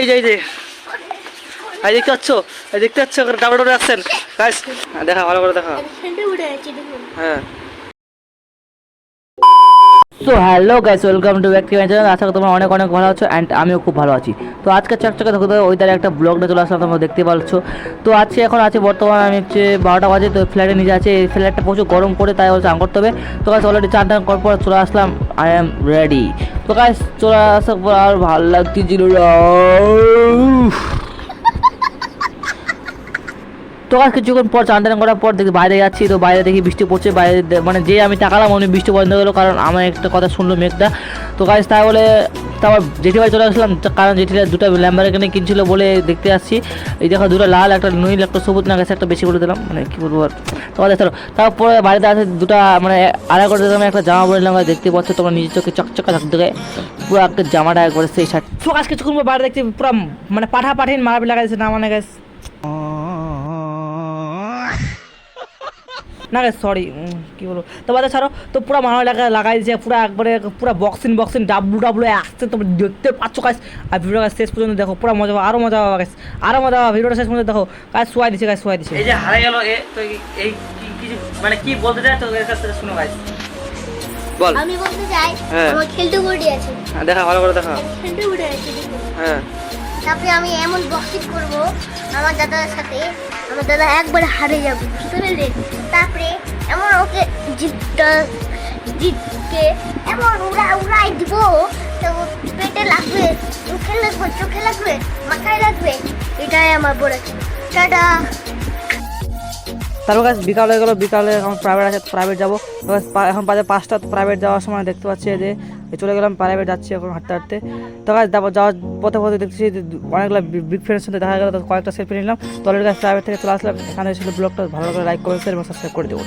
এই যে এই যে। এই দেখতে পাচ্ছ? এই দেখতে পাচ্ছ? ডাবল ডোরে আসছেন। গাইস দেখা ভালো করে দেখা। হ্যাঁ। So hello guys welcome to back channel আশা করি তোমরা অনেক অনেক ভালো আছো অ্যান্ড আমিও খুব ভালো আছি। তো আজকে চকচকে দেখো তো ওই তার একটা ব্লগটা চলে আসলাম, তোমরা দেখতে পাচ্ছ। তো আজকে এখন আছে বর্তমানে, আমি হচ্ছে বারোটা বাজে, তো ফ্ল্যাটে নিজে আছে। এই ফ্ল্যাটটা প্রচুর গরম পড়ে, তাই হচ্ছে চান করতে হবে। তো গাছ অলরেডি চান টান করার পর চলে আসলাম আই এম রেডি তো গাছ চলে আসার পর আর ভালো লাগতেছিল আর কিছুক্ষণ পর চান টান করার পর দেখি বাইরে যাচ্ছি, তো বাইরে দেখি বৃষ্টি পড়ছে, বাইরে মানে যে আমি তাকালাম উনি বৃষ্টি বন্ধ হলো, কারণ আমার একটা কথা শুনলো মেঘটা। তো কাজ তাই বলে তারপর জেঠি বাড়ি চলে আসলাম কারণ জেঠিরা দুটো ল্যাম্বার এখানে কিনছিল বলে দেখতে আসছি। এই দেখো দুটো লাল, একটা নীল, একটা সবুজ, না গেছে একটা বেশি করে দিলাম মানে কী বলব আর। তোমার দেখো তারপরে বাড়িতে আছে দুটো মানে আড়াই করে দিলাম একটা জামা পরে নিলাম দেখতে পাচ্ছ তোমার নিজের চোখে চকচকা ঝকঝকে পুরো একটা জামাটা একবারে সেই শার্ট। ফোকাস কিছুক্ষণ বাইরে দেখছি, পুরো মানে পাঠা পাঠিন মারাপি লাগাইছে না মানে গেছে না সরি কী বলব? তো বাদে ছাড়ো তো পুরো মানব লাগা লাগাই দিয়েছে পুরো একবারে পুরো বক্সিং বক্সিং ডাব্লু ডাব্লু আসছে তোমরা দেখতে পাচ্ছ কাজ আর ভিডিওটা শেষ পর্যন্ত দেখো পুরো মজা পাবে আরও মজা পাবে গাছ আরও মজা পাবে ভিডিওটা শেষ পর্যন্ত দেখো। কাজ শোয়াই দিচ্ছে কাজ শোয়াই দিচ্ছে এই যে হারে গেল এ তো এই কিছু মানে কি বলতে চাই তো এর কাছ থেকে শুনো বল। আমি বলতে চাই হ্যাঁ। আমার খেলতে গুড়ি আছে। দেখা ভালো করে দেখা। খেলতে গুড়ি আছে হ্যাঁ। তারপরে আমি এমন বক্সিং করব আমার দাদার সাথে আমার দাদা একবার হারে যাবে, বুঝতে পারলেন তারপরে এমন ওকে জিতটা জিতকে এমন উড়া, উড়াই দিব, তো পেটে লাগবে, চোখে লাগবে চোখে লাগবে, মাথায় লাগবে, এটাই আমার বড় টাটা। তারপর গাছ বিকাল হয়ে গেলো, বিকালে এখন প্রাইভেট আছে প্রাইভেট যাব। এখন বাজে পাঁচটা প্রাইভেট যাওয়ার সময় দেখতে পাচ্ছি যে চলে গেলাম প্রাইভেট যাচ্ছি এখন হাঁটতে হাঁটতে। তো গাছ তারপর যাওয়ার পথে পথে দেখছি অনেকগুলো বিগ ফ্রেন্ডের সাথে দেখা গেলো কয়েকটা সেলফি নিলাম। তলের গাছ প্রাইভেট থেকে চলে আসলাম। এখানে ব্লগটা ভালো করে লাইক করে এবং সাবস্ক্রাইব করে দেবো